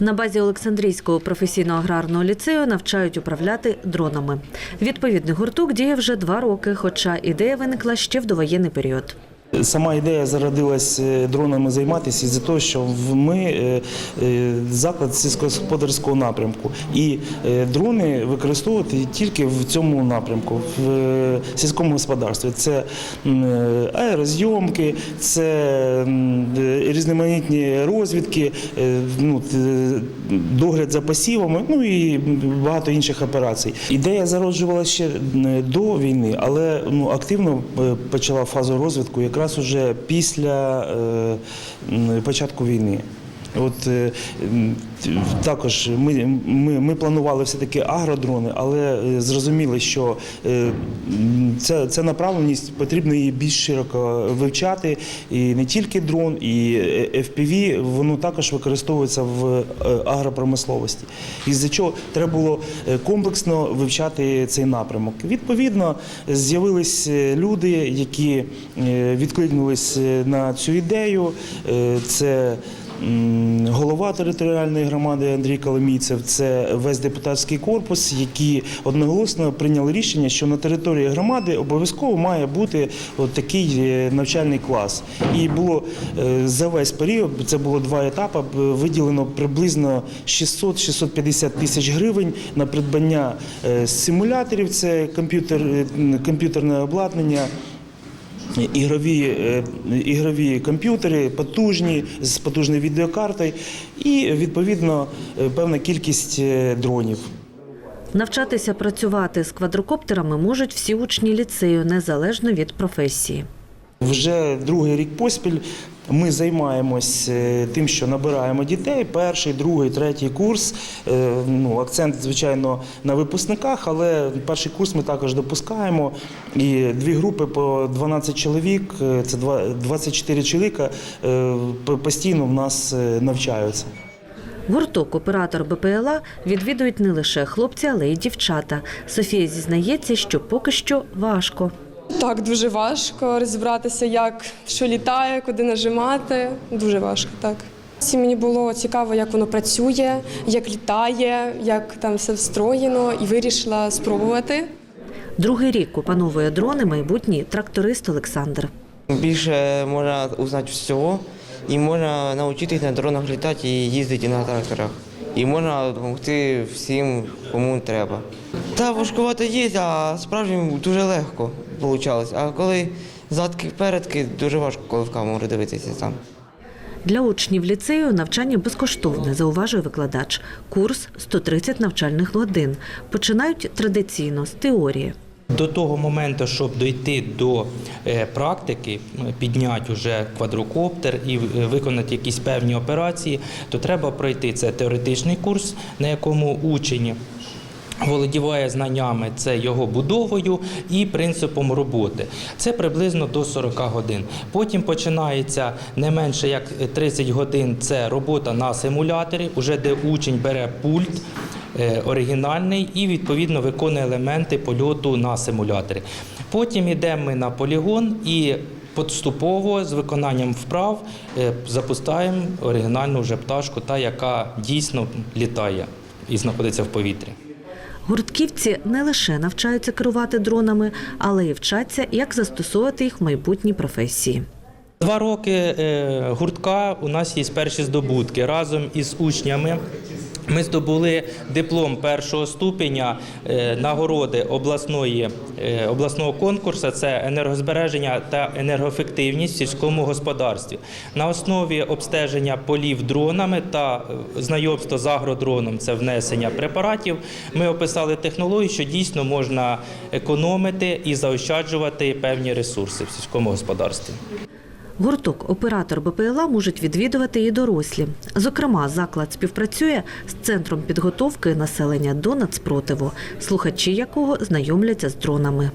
На базі Олександрійського професійно-аграрного ліцею навчають управляти дронами. Відповідний гурток діє вже два роки, хоча ідея виникла ще в довоєнний період. Сама ідея зародилась е, дронами займатися із-за того, що ми е, е, заклад сільськогосподарського напрямку, і дрони використовувати тільки в цьому напрямку, в сільському господарстві. Це аерозйомки, це різноманітні розвідки, ну, догляд за посівами, ну і багато інших операцій. Ідея зароджувалася ще до війни, але ну, активно почала фазу розвитку якраз уже після е, початку війни. От е, також ми, ми, ми планували все-таки агродрони, але е, зрозуміли, що е, ця, ця направленість потрібно її більш широко вивчати. І не тільки дрон, і FPV, воно також використовується в агропромисловості. Із-за чого треба було комплексно вивчати цей напрямок. Відповідно, з'явились люди, які відкликнулись на цю ідею. Це голова територіальної громади Андрій Коломійцев, це весь депутатський корпус, які одноголосно прийняли рішення, що на території громади обов'язково має бути от такий е, навчальний клас. І було е, за весь період, це було два етапи, виділено приблизно 600-650 тисяч гривень на придбання е, симуляторів, це комп'ютер, комп'ютерне обладнання. Ігрові, е, ігрові комп'ютери, потужні, з потужною відеокартою і відповідно е, певна кількість е, дронів. Навчатися працювати з квадрокоптерами можуть всі учні ліцею, незалежно від професії. Вже другий рік поспіль ми займаємось е, тим, що набираємо дітей. Перший, другий, третій курс. Е, Ну, акцент, звичайно, на випускниках, але перший курс ми також допускаємо. І дві групи по 12 чоловік, е, це два- 24 чоловіка постійно в нас навчаються. Гурток оператор БПЛА відвідують не лише хлопці, але й дівчата. Софія зізнається, що поки що важко. Так, дуже важко розібратися, як що літає, куди нажимати. Дуже важко, так. Всі мені було цікаво, як воно працює, як літає, як там все встроєно, і вирішила спробувати. Другий рік опановує дрони майбутній тракторист Олександр. Більше можна узнати всього і можна навчитись на дронах літати і їздити на тракторах. І можна допомогти всім, кому треба. Та важкувато є, а справді дуже легко вийшло. А коли задки передки, дуже важко, коли в камеру дивитися там. Для учнів ліцею навчання безкоштовне, зауважує викладач. Курс 130 навчальних годин. Починають традиційно з теорії. До того моменту, щоб дойти до е, практики, е, підняти вже квадрокоптер і е, виконати якісь певні операції, то треба пройти це теоретичний курс, на якому учень володіває знаннями це його будовою і принципом роботи. Це приблизно до 40 годин. Потім починається не менше як 30 годин. Це робота на симуляторі, уже де учень бере пульт е, оригінальний і відповідно виконує елементи польоту на симуляторі. Потім йдемо ми на полігон і поступово з виконанням вправ е, запускаємо оригінальну вже пташку, та яка дійсно літає і знаходиться в повітрі. Гуртківці не лише навчаються керувати дронами, але й вчаться, як застосовувати їх в майбутній професії. Два роки е, гуртка у нас є перші здобутки. Разом із учнями ми здобули диплом першого ступеня е, нагороди обласної, е, обласного конкурсу. Це енергозбереження та енергоефективність в сільському господарстві. На основі обстеження полів дронами та е, знайомства з агродроном, це внесення препаратів. Ми описали технологію, що дійсно можна економити і заощаджувати певні ресурси в сільському господарстві. Гурток оператор БПЛА можуть відвідувати і дорослі. Зокрема, заклад співпрацює з центром підготовки населення до нацпротиву, слухачі якого знайомляться з дронами.